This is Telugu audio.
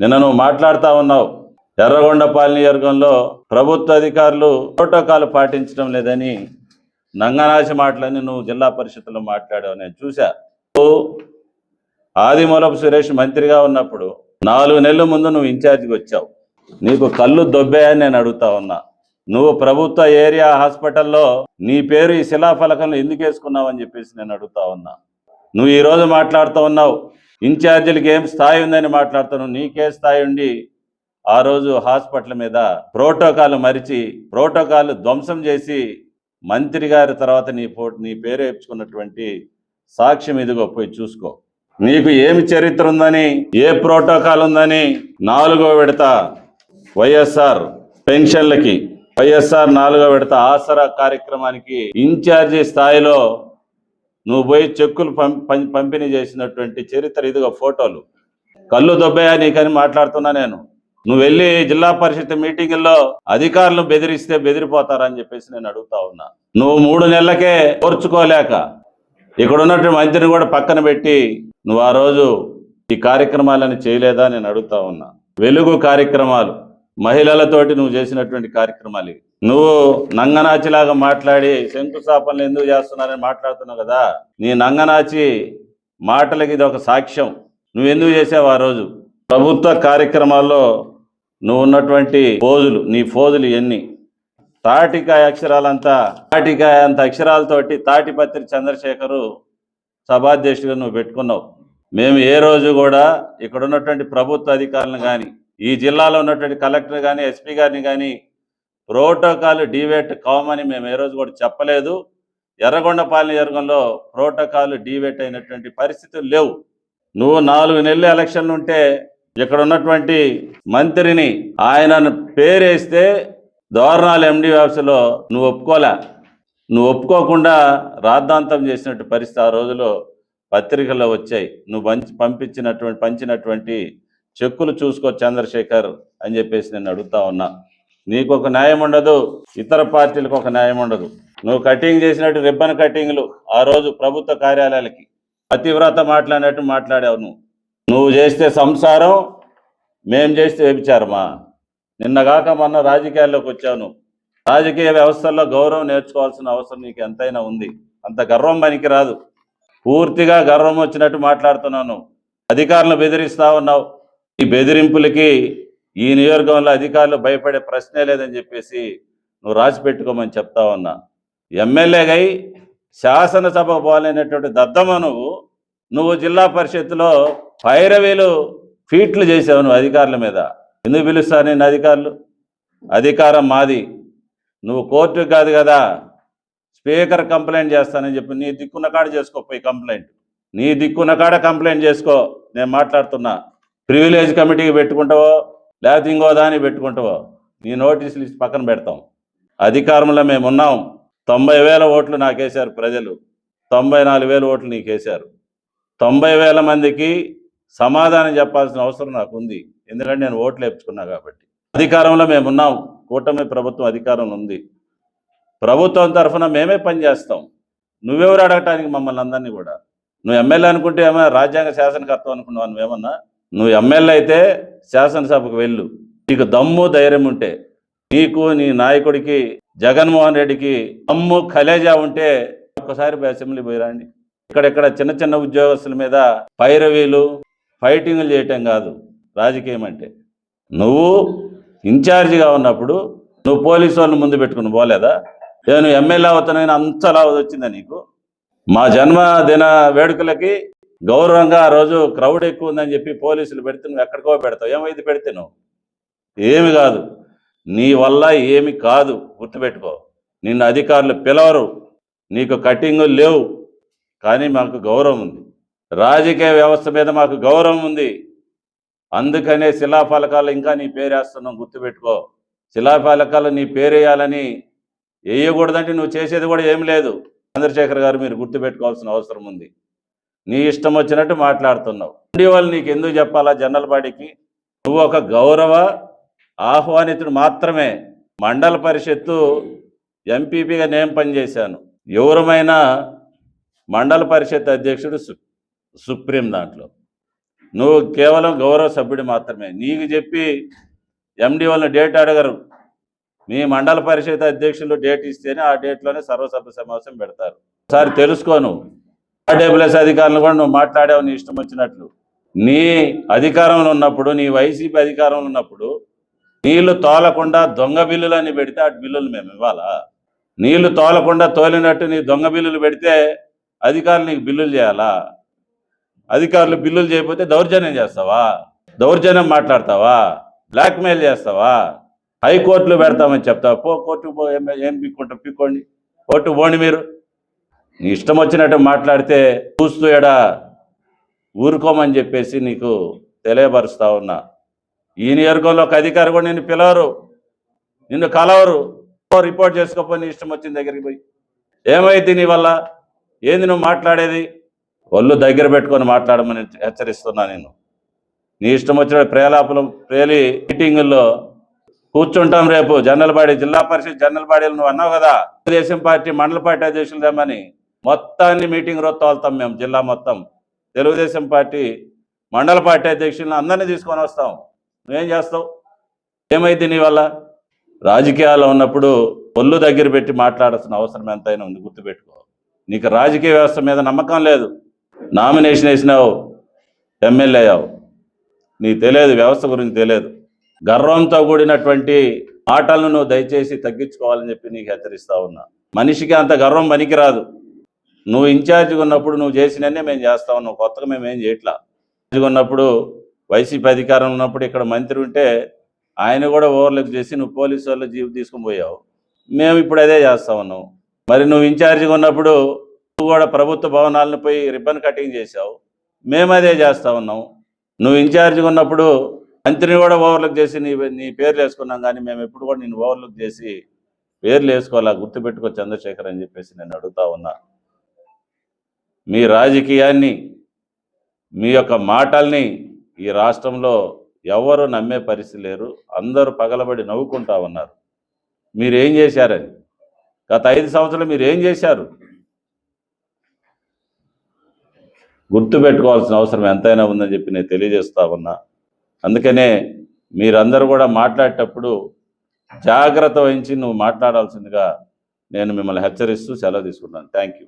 నిన్న నువ్వు మాట్లాడుతూ ఉన్నావు. ఎర్రగొండపాలెం నియోజకంలో ప్రభుత్వ అధికారులు ప్రోటోకాల్ పాటించడం లేదని నంగనాచి మాటలని నువ్వు జిల్లా పరిషత్లో మాట్లాడావు. నేను చూశా. ఆదిమూలపు సురేష్ మంత్రిగా ఉన్నప్పుడు నాలుగు నెలల ముందు నువ్వు ఇన్ఛార్జికి వచ్చావు. నీకు కళ్ళు దొబ్బాయని నేను అడుగుతా ఉన్నా. నువ్వు ప్రభుత్వ ఏరియా హాస్పిటల్లో నీ పేరు ఈ శిలాఫలకంలో ఎందుకు వేసుకున్నావు అని చెప్పేసి నేను అడుగుతా ఉన్నా. నువ్వు ఈ రోజు మాట్లాడుతూ ఉన్నావు. ఇన్ఛార్జీలకి ఏం స్థాయి ఉందని మాట్లాడుతున్నావు? నీకే స్థాయి ఉండి ఆ రోజు హాస్పిటల్ మీద ప్రోటోకాల్ మరిచి ప్రోటోకాల్ ధ్వంసం చేసి మంత్రి గారి తర్వాత నీ ఫో నీ పేరు వేయించుకున్నటువంటి సాక్ష్యం ఇదిగో పోయి చూసుకో. నీకు ఏమి చరిత్ర ఉందని ఏ ప్రోటోకాల్ ఉందని నాలుగో విడత వైఎస్ఆర్ పెన్షన్లకి వైఎస్ఆర్ నాలుగో విడత ఆసరా కార్యక్రమానికి ఇన్ఛార్జి స్థాయిలో నువ్వు పోయి చెక్కులు పం- పంపిణీ చేసినటువంటి చరిత్ర ఇదిగో ఫోటోలు. కళ్ళు దొబ్బయా నీకని మాట్లాడుతున్నా నేను. నువ్వు వెళ్ళి జిల్లా పరిషత్ మీటింగుల్లో అధికారులు బెదిరిస్తే బెదిరిపోతారని చెప్పేసి నేను అడుగుతా ఉన్నా. నువ్వు మూడు నెలలకే ఓర్చుకోలేక ఇక్కడ ఉన్నటువంటి మంత్రిని కూడా పక్కన పెట్టి నువ్వు ఆ రోజు ఈ కార్యక్రమాలను చేయలేదా నేను అడుగుతా ఉన్నా. వెలుగు కార్యక్రమాలు మహిళలతోటి నువ్వు చేసినటువంటి కార్యక్రమాలు ఇవి. నువ్వు నంగనాచిలాగా మాట్లాడి శంకుస్థాపనలు ఎందుకు చేస్తున్నారని మాట్లాడుతున్నావు కదా? నీ నంగనాచి మాటలకి ఇది ఒక సాక్ష్యం. నువ్వు ఎందుకు చేసావు ఆ రోజు? ప్రభుత్వ కార్యక్రమాల్లో నువ్వు ఉన్నటువంటి ఫోజులు నీ ఫోజులు ఎన్ని? తాటికాయ అక్షరాలంతా తాటికాయ అంత అక్షరాలతోటి తాటిపత్రి చంద్రశేఖరు సభాధ్యక్షుడిగా నువ్వు పెట్టుకున్నావు. మేము ఏ రోజు కూడా ఇక్కడ ఉన్నటువంటి ప్రభుత్వ అధికారులను కానీ ఈ జిల్లాలో ఉన్నటువంటి కలెక్టర్ కానీ ఎస్పీ గారిని కానీ ప్రోటోకాల్ డివేట్ కామని మేము ఏ రోజు కూడా చెప్పలేదు. ఎర్రగొండపాలెం నియోజకవర్గంలో ప్రోటోకాల్ డివేట్ అయినటువంటి పరిస్థితులు లేవు. నువ్వు నాలుగు నెలలు ఎలక్షన్లు ఉంటే ఇక్కడ ఉన్నటువంటి మంత్రిని ఆయన పేరేస్తే దోరణాలు ఎండి వ్యవస్థలో నువ్వు ఒప్పుకోలే. నువ్వు ఒప్పుకోకుండా రాద్ధాంతం చేసినట్టు పరిస్థితి ఆ రోజులో పత్రికల్లో వచ్చాయి. నువ్వు పంచి పంపించినటువంటి పంచినటువంటి చెక్కులు చూసుకో చంద్రశేఖర్ అని చెప్పేసి నేను అడుగుతా ఉన్నా. నీకు ఒక న్యాయం ఉండదు ఇతర పార్టీలకు ఒక న్యాయం ఉండదు. నువ్వు కటింగ్ చేసినట్టు రిబ్బన్ కటింగ్లు ఆ రోజు ప్రభుత్వ కార్యాలయాలకి. అతివ్రత మాట్లాడినట్టు మాట్లాడావు నువ్వు. నువ్వు చేస్తే సంసారం మేం చేస్తే వ్యభిచారమా? నిన్నగాక మొన్న రాజకీయాల్లోకి వచ్చావు నువ్వు. రాజకీయ వ్యవస్థల్లో గౌరవం నేర్చుకోవాల్సిన అవసరం నీకు ఎంతైనా ఉంది. అంత గర్వం పనికి రాదు పూర్తిగా గర్వం వచ్చినట్టు మాట్లాడుతున్నావు నువ్వు. అధికారులను బెదిరిస్తా ఉన్నావు. ఈ బెదిరింపులకి ఈ నియోజకవర్గంలో అధికారులు భయపడే ప్రశ్నే లేదని చెప్పేసి నువ్వు రాసి పెట్టుకోమని చెప్తా ఉన్నా. ఎమ్మెల్యేగై శాసనసభకు పోలేనటువంటి దద్దమ్మ నువ్వు నువ్వు జిల్లా పరిషత్తులో పైరవేలు ఫీట్లు చేసావు నువ్వు అధికారుల మీద. ఎందుకు పిలుస్తారు నేను అధికారులు? అధికారం మాది. నువ్వు కోర్టు కాదు కదా స్పీకర్ కంప్లైంట్ చేస్తానని చెప్పి నీ దిక్కున్న కాడ చేసుకో పోయి కంప్లైంట్. నీ దిక్కున్న కాడ కంప్లైంట్ చేసుకో నేను మాట్లాడుతున్నా. ప్రివిలేజ్ కమిటీకి పెట్టుకుంటావో లేకపోతే ఇంకో దాన్ని పెట్టుకుంటావో? నీ నోటీసులు ఇచ్చి పక్కన పెడతాం. అధికారంలో మేమున్నాం తొంభై వేల ఓట్లు నాకేశారు ప్రజలు. తొంభై నాలుగు వేల ఓట్లు నీకేశారు తొంభై వేల మందికి సమాధానం చెప్పాల్సిన అవసరం నాకు ఉంది. ఎందుకంటే నేను ఓట్లు వేపుకున్నా కాబట్టి. అధికారంలో మేమున్నాం కూటమి ప్రభుత్వం అధికారంలో ఉంది. ప్రభుత్వం తరఫున మేమే పనిచేస్తాం. నువ్వెవరు అడగటానికి మమ్మల్ని అందరినీ కూడా? నువ్వు ఎమ్మెల్యే అనుకుంటే ఏమైనా రాజ్యాంగ శాసనకర్తం అనుకున్నావు నువ్వేమన్నా? నువ్వు ఎమ్మెల్యే అయితే శాసనసభకు వెళ్ళు. నీకు దమ్ము ధైర్యం ఉంటే నీకు నీ నాయకుడికి జగన్మోహన్ రెడ్డికి దమ్ము కలేజా ఉంటే ఒక్కసారి అసెంబ్లీ పోయి రండి. ఇక్కడెక్కడ చిన్న చిన్న ఉద్యోగస్తుల మీద పైరవీలు ఫైటింగ్లు చేయటం కాదు రాజకీయం అంటే. నువ్వు ఇన్ఛార్జిగా ఉన్నప్పుడు నువ్వు పోలీసు వాళ్ళని ముందు పెట్టుకుని పోలేదా? నేను ఎమ్మెల్యే అవుతానని అంతలా వచ్చిందా నీకు? మా జన్మదిన వేడుకలకి గౌరవంగా ఆ రోజు క్రౌడ్ ఎక్కువ ఉందని చెప్పి పోలీసులు పెడితే నువ్వు ఎక్కడికో పెడతావు. ఏమైంది పెడితే నువ్వు. ఏమి కాదు. నీ వల్ల ఏమి కాదు. గుర్తుపెట్టుకో. నిన్ను అధికారులు పిలవరు. నీకు కటింగ్ లేవు. కానీ మాకు గౌరవం ఉంది. రాజకీయ వ్యవస్థ మీద మాకు గౌరవం ఉంది. అందుకనే శిలాఫలకాలు ఇంకా నీ పేరేస్తున్నావు గుర్తుపెట్టుకో. శిలాఫలకాలు నీ పేరు వేయాలని వేయకూడదంటే నువ్వు చేసేది కూడా ఏం లేదు. చంద్రశేఖర్ గారు మీరు గుర్తుపెట్టుకోవాల్సిన అవసరం ఉంది. నీ ఇష్టం వచ్చినట్టు మాట్లాడుతున్నావు. ఉండి వాళ్ళు నీకు ఎందుకు చెప్పాలా జనరల్ బాడీకి నువ్వు ఒక గౌరవ ఆహ్వానితుడు మాత్రమే. మండల పరిషత్తు ఎంపీపీగా నేను పనిచేశాను. ఎవరమైనా మండల పరిషత్ అధ్యక్షుడు సు సుప్రీం దాంట్లో. నువ్వు కేవలం గౌరవ సభ్యుడు మాత్రమే. నీకు చెప్పి ఎండి వాళ్ళని డేట్ అడగరు. మీ మండల పరిషత్ అధ్యక్షులు డేట్ ఇస్తేనే ఆ డేట్లోనే సర్వసభ్య సమావేశం పెడతారు. ఒకసారి తెలుసుకోను ఆర్డబ్ల్యూఎస్ అధికారులు కూడా నువ్వు మాట్లాడావు నీ ఇష్టం వచ్చినట్లు. నీ అధికారంలో ఉన్నప్పుడు నీ వైసీపీ అధికారంలో ఉన్నప్పుడు నీళ్ళు తోలకుండా దొంగ బిల్లులని పెడితే ఆ బిల్లులు మేము ఇవ్వాలా? నీళ్ళు తోలకుండా తోలినట్టు నీ దొంగ బిల్లులు పెడితే అధికారులు నీకు బిల్లులు చేయాలా? అధికారులు బిల్లులు చేయకపోతే దౌర్జన్యం చేస్తావా? దౌర్జన్యం మాట్లాడతావా? బ్లాక్మెయిల్ చేస్తావా? హైకోర్టులు పెడతామని చెప్తావా? పో కోర్టుకు పో ఏం పిక్కుంటావు పిక్కోండి. కోర్టుకు పోండి మీరు. నీ ఇష్టం వచ్చినట్టు మాట్లాడితే చూస్తూ ఎడా ఊరుకోమని చెప్పేసి నీకు తెలియపరుస్తా ఉన్నా. ఈ నియోజకవర్గంలోకి ఒక అధికారి కూడా నిన్ను పిలవరు. నిన్ను కలవరు. రిపోర్ట్ చేసుకోపోయి నీ ఇష్టం వచ్చిన దగ్గరికి పోయి. ఏమైంది నీ వల్ల? ఏంది నువ్వు మాట్లాడేది? ఒళ్ళు దగ్గర పెట్టుకొని మాట్లాడమని హెచ్చరిస్తున్నా నేను. నీ ఇష్టం వచ్చిన ప్రేలాపులం ప్రేలి మీటింగుల్లో కూర్చుంటాం రేపు జనరల్ బాడీ జిల్లా పరిషత్ జనరల్ బాడీలు నువ్వు అన్నావు కదా. తెలుగుదేశం పార్టీ మండల పార్టీ అధ్యక్షులు తెమ్మని. మొత్తాన్ని మీటింగ్ రోజు తోలుతాం మేము జిల్లా మొత్తం. తెలుగుదేశం పార్టీ మండల పార్టీ అధ్యక్షులను అందరినీ తీసుకొని వస్తాం. నువ్వేం చేస్తావు? ఏమైంది నీ వల్ల? రాజకీయాల్లో ఉన్నప్పుడు ఒళ్ళు దగ్గర పెట్టి మాట్లాడాల్సిన అవసరం ఎంతైనా ఉంది గుర్తుపెట్టుకో. నీకు రాజకీయ వ్యవస్థ మీద నమ్మకం లేదు. నామినేషన్ వేసినావు ఎమ్మెల్యే అయ్యావు. నీకు తెలియదు వ్యవస్థ గురించి తెలియదు. గర్వంతో కూడినటువంటి మాటలను నువ్వు దయచేసి తగ్గించుకోవాలని చెప్పి నీకు హెచ్చరిస్తా ఉన్నా. మనిషికి అంత గర్వం పనికిరాదు. నువ్వు ఇన్ఛార్జ్గా ఉన్నప్పుడు నువ్వు చేసినన్నే మేము చేస్తా ఉన్నావు కొత్తగా మేము ఏం చేయట్లా? ఇన్ఛార్జిగా ఉన్నప్పుడు వైసీపీ అధికారం ఉన్నప్పుడు ఇక్కడ మంత్రి ఉంటే ఆయన కూడా ఓవర్లుక్ చేసి నువ్వు పోలీసు వాళ్ళు జీవి తీసుకుని పోయావు. మేము ఇప్పుడు అదే చేస్తా ఉన్నాం. మరి నువ్వు ఇన్ఛార్జిగా ఉన్నప్పుడు నువ్వు కూడా ప్రభుత్వ భవనాలను పోయి రిబ్బన్ కటింగ్ చేసావు మేము అదే చేస్తా ఉన్నాం. నువ్వు ఇన్ఛార్జిగా ఉన్నప్పుడు మంత్రిని కూడా ఓవర్లుక్ చేసి నీ నీ పేర్లు వేసుకున్నాం కానీ మేము ఎప్పుడు కూడా నేను ఓవర్లుక్ చేసి పేర్లు వేసుకోవాలా? గుర్తుపెట్టుకో చంద్రశేఖర్ అని చెప్పేసి నేను అడుగుతా ఉన్నా. మీ రాజకీయాన్ని మీ యొక్క మాటల్ని ఈ రాష్ట్రంలో ఎవరు నమ్మే పరిస్థితి లేరు. అందరూ పగలబడి నవ్వుకుంటా ఉన్నారు. మీరేం చేశారని? గత ఐదు సంవత్సరాలు మీరు ఏం చేశారు? గుర్తు పెట్టుకోవాల్సిన అవసరం ఎంతైనా ఉందని చెప్పి నేను తెలియజేస్తా ఉన్నా. అందుకనే మీరందరూ కూడా మాట్లాడేటప్పుడు జాగ్రత్త వహించి నువ్వు మాట్లాడాల్సిందిగా నేను మిమ్మల్ని హెచ్చరిస్తూ సెలవు తీసుకుంటాను థ్యాంక్ యూ